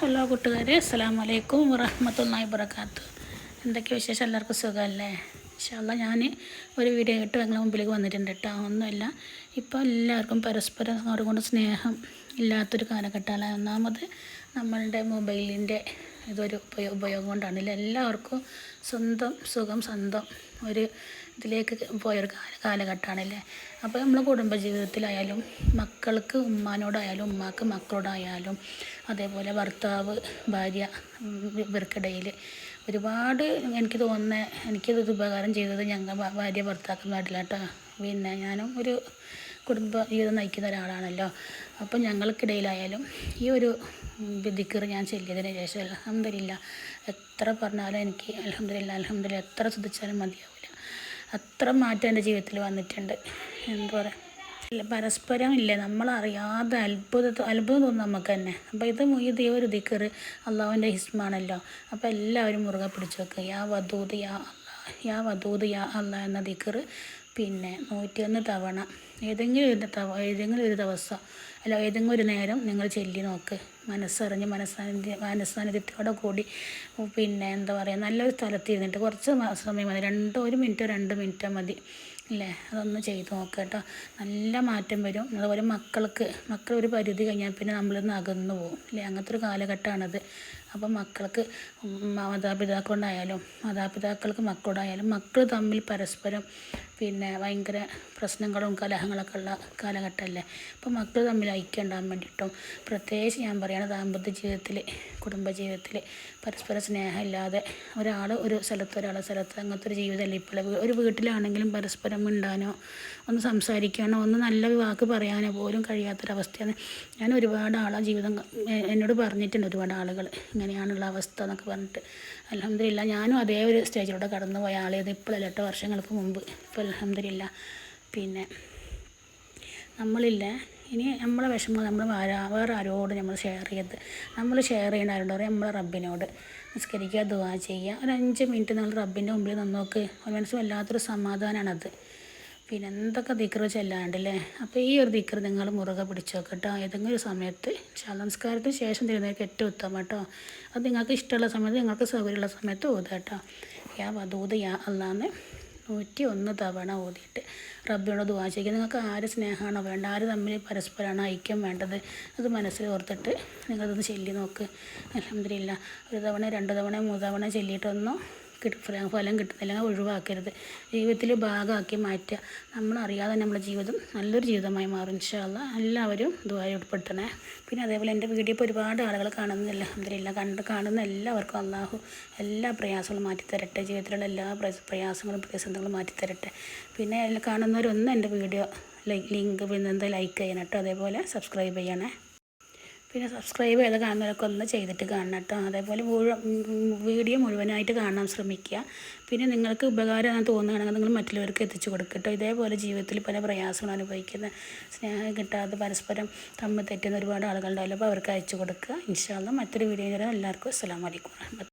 Hello കൂട്ടുകാരെ അസ്സാം വലൈക്കും വറഹമത്തല്ലാഹി വബർക്കാത്തു എന്തൊക്കെ വിശേഷം? എല്ലാവർക്കും സുഖമല്ലേ? ഇൻഷാല്ല ഞാൻ ഒരു വീഡിയോ ഇട്ട് നിങ്ങളുടെ മുമ്പിലേക്ക് വന്നിട്ടുണ്ട് കേട്ടോ. ഒന്നുമില്ല ഇപ്പോൾ എല്ലാവർക്കും പരസ്പരം അങ്ങോട്ടും കൊണ്ട് സ്നേഹം ഇല്ലാത്തൊരു കാലഘട്ടമല്ല? ഒന്നാമത് നമ്മളുടെ മൊബൈലിന്റെ ഇതൊരു ഉപയോഗ ഉപയോഗം കൊണ്ടാണ്. എല്ലാവർക്കും സ്വന്തം സുഖം സ്വന്തം ഒരു ഇതിലേക്ക് പോയൊരു കാല കാലഘട്ടമാണല്ലേ? അപ്പോൾ നമ്മൾ കുടുംബജീവിതത്തിലായാലും മക്കൾക്ക് ഉമ്മാനോടായാലും ഉമ്മാക്ക് മക്കളോടായാലും അതേപോലെ ഭർത്താവ് ഭാര്യ ഇവർക്കിടയിൽ ഒരുപാട് എനിക്ക് തോന്നുന്ന എനിക്കിത് ഉപകാരം ചെയ്തത് ഞങ്ങൾ ഭാര്യ ഭർത്താക്കന്മാരിലാട്ടോ. പിന്നെ ഞാനും ഒരു കുടുംബ ജീവിതം നയിക്കുന്ന ഒരാളാണല്ലോ. അപ്പോൾ ഞങ്ങൾക്കിടയിലായാലും ഈ ഒരു ദിക്കർ ഞാൻ ചെല്ലിയതിന് ശേഷം അലഹമില്ല എത്ര പറഞ്ഞാലും എനിക്ക് അലഹമില്ല അലഹമില്ല എത്ര ശ്രദ്ധിച്ചാലും മതിയാവില്ല അത്ര മാറ്റം എന്റെ ജീവിതത്തിൽ വന്നിട്ടുണ്ട്. എന്താ പറയുക പരസ്പരം ഇല്ല. നമ്മളറിയാതെ അത്ഭുത അത്ഭുതം തോന്നും നമുക്ക് തന്നെ. അപ്പോൾ ഇത് ഇത് ഒരു ദിക്കർ അള്ളാഹുവിന്റെ ഹിസ്മാണല്ലോ. അപ്പോൾ എല്ലാവരും മുറുകെ പിടിച്ചു വെക്കുക. യാ വധൂത് യാ യാ വധൂത് യാ അല്ല എന്ന ദിക്കർ പിന്നെ നൂറ്റിയൊന്ന് തവണ. ഏതെങ്കിലും ഒരു തവ ഏതെങ്കിലും ഒരു ദിവസം അല്ല ഏതെങ്കിലും ഒരു നേരം നിങ്ങൾ ചെല്ലി നോക്ക്. മനസ്സറിഞ്ഞ് മനസ്സാന്നിധ്യ മനസ്സാന്നിധ്യത്തോടെ കൂടി. പിന്നെ എന്താ പറയുക നല്ലൊരു സ്ഥലത്ത് ഇരുന്നിട്ട് കുറച്ച് സമയം മതി. രണ്ടോ ഒരു മിനിറ്റോ രണ്ട് മിനിറ്റോ മതി. അല്ലേ അതൊന്ന് ചെയ്ത് നോക്കുക കേട്ടോ. നല്ല മാറ്റം വരും. അതുപോലെ മക്കൾക്ക് മക്കൾ ഒരു പരിധി കഴിഞ്ഞാൽ പിന്നെ നമ്മളിന്ന് അകന്നു പോകും. അല്ലേ അങ്ങനത്തെ ഒരു കാലഘട്ടമാണത്. അപ്പം മക്കൾക്ക് മാതാപിതാക്കളോടായാലും മാതാപിതാക്കൾക്ക് മക്കളോടായാലും മക്കൾ തമ്മിൽ പരസ്പരം പിന്നെ ഭയങ്കര പ്രശ്നങ്ങളും കലഹങ്ങളൊക്കെ ഉള്ള കാലഘട്ടമല്ലേ? അപ്പോൾ മക്കൾ തമ്മിൽ ഐക്യം ഉണ്ടാകാൻ വേണ്ടിയിട്ടും പ്രത്യേകിച്ച് ഞാൻ പറയുകയാണ് ദാമ്പത്യ ജീവിതത്തിൽ കുടുംബജീവിതത്തിൽ പരസ്പര സ്നേഹമില്ലാതെ ഒരാൾ ഒരു സ്ഥലത്ത് ഒരാളെ സ്ഥലത്ത് അങ്ങനത്തെ ഒരു ജീവിതമല്ല ഇപ്പോൾ ഒരു വീട്ടിലാണെങ്കിലും പരസ്പരം ഉണ്ടാനോ ഒന്ന് സംസാരിക്കാനോ ഒന്ന് നല്ല വാക്ക് പറയാനോ പോലും കഴിയാത്തൊരവസ്ഥയാണ്. ഞാൻ ഒരുപാട് ആളാ ജീവിതം എന്നോട് പറഞ്ഞിട്ടുണ്ട് ഒരുപാട് ആളുകൾ ഇങ്ങനെയാണുള്ള അവസ്ഥ എന്നൊക്കെ പറഞ്ഞിട്ട്. അലഹമില്ല ഞാനും അതേ ഒരു സ്റ്റേജിലൂടെ കടന്നു പോയ ആളേത് ഇപ്പോഴല്ല എട്ട് വർഷങ്ങൾക്ക് മുമ്പ്. ഇപ്പോൾ അലഹമില്ല പിന്നെ നമ്മളില്ല ഇനി നമ്മളെ വിഷമം നമ്മൾ വേറെ ആരോട് നമ്മൾ ഷെയർ ചെയ്ത് നമ്മൾ ഷെയർ ചെയ്യേണ്ട ആരോട് പറയും നമ്മളെ റബ്ബിനോട്. നിസ്കരിക്കുക ദുവാ ചെയ്യുക. ഒരു അഞ്ച് മിനിറ്റ് നമ്മൾ റബ്ബിന്റെ മുമ്പിൽ നിന്ന് നോക്ക് ഒരു മനസ്സ് വല്ലാത്തൊരു സമാധാനമാണത് പിന്നെ എന്തൊക്കെ ദിക്കറ് ചെല്ലാണ്ടല്ലേ? അപ്പോൾ ഈ ഒരു ദിക്കറ് നിങ്ങൾ മുറുകെ പിടിച്ച് കേട്ടോ ഏതെങ്കിലും ഒരു സമയത്ത് ശാലംസ്കാരത്തിന് ശേഷം തരുന്നതൊക്കെ ഏറ്റവും ഉത്തമം കേട്ടോ അത് നിങ്ങൾക്ക് ഇഷ്ടമുള്ള സമയത്ത് നിങ്ങൾക്ക് സൗകര്യമുള്ള സമയത്ത് ഓതുക കേട്ടോ യാ വധൂത് യാ അല്ലാന്ന് നൂറ്റി ഒന്ന് തവണ ഓതിയിട്ട് റബ്ബിനോട് ദുവാ ചെയ്യുക. നിങ്ങൾക്ക് ആര് സ്നേഹമാണോ വേണ്ട ആര് തമ്മിൽ പരസ്പരമാണ് ഐക്യം വേണ്ടത്? അത് മനസ്സിൽ ഓർത്തിട്ട് നിങ്ങളതൊന്ന് ചൊല്ലി നോക്ക്. അലഹമില്ല ഒരു തവണ രണ്ട് തവണ മൂന്ന് തവണ ചൊല്ലിയിട്ടൊന്നും ഫലം കിട്ടുന്നില്ല. ഒഴിവാക്കരുത്. ജീവിതത്തിൽ ഭാഗമാക്കി മാറ്റുക. നമ്മളറിയാതെ നമ്മുടെ ജീവിതം നല്ലൊരു ജീവിതമായി മാറും ഇൻഷാല്ല എല്ലാവരും ഇതുമായി ഉൾപ്പെടുത്തണേ. പിന്നെ അതേപോലെ എന്റെ വീഡിയോ ഇപ്പോൾ ഒരുപാട് ആളുകൾ കാണുന്നില്ല അതിലെല്ലാം കണ്ട് കാണുന്ന എല്ലാവർക്കും അള്ളാഹു എല്ലാ പ്രയാസങ്ങളും മാറ്റിത്തരട്ടെ. ജീവിതത്തിലുള്ള എല്ലാ പ്രയാസങ്ങളും പ്രതിസന്ധികളും മാറ്റിത്തരട്ടെ. പിന്നെ കാണുന്നവരൊന്നും എന്റെ വീഡിയോ ലിങ്ക് പിന്നെ എന്താ ലൈക്ക് ചെയ്യണം കേട്ടോ. അതേപോലെ സബ്സ്ക്രൈബ് ചെയ്യണേ. പിന്നെ സബ്സ്ക്രൈബ് ചെയ്ത് കാണുന്നവരൊക്കെ ഒന്ന് ചെയ്തിട്ട് കാണണം കേട്ടോ. അതേപോലെ മുഴുവൻ വീഡിയോ മുഴുവനായിട്ട് കാണാൻ ശ്രമിക്കുക. പിന്നെ നിങ്ങൾക്ക് ഉപകാരം തോന്നുകയാണെങ്കിൽ നിങ്ങൾ മറ്റുള്ളവർക്ക് എത്തിച്ചു കൊടുക്കുക കേട്ടോ. ഇതേപോലെ ജീവിതത്തിൽ പല പ്രയാസങ്ങൾ അനുഭവിക്കുന്ന സ്നേഹം കിട്ടാതെ പരസ്പരം തമ്മിൽ തെറ്റുന്ന ഒരുപാട് ആളുകളുണ്ടായാലും അപ്പോൾ അവർക്ക് അയച്ചു കൊടുക്കുക. ഇൻഷാല്ല മറ്റൊരു വീഡിയോ എല്ലാവർക്കും അസ്സാം വലൈക്കും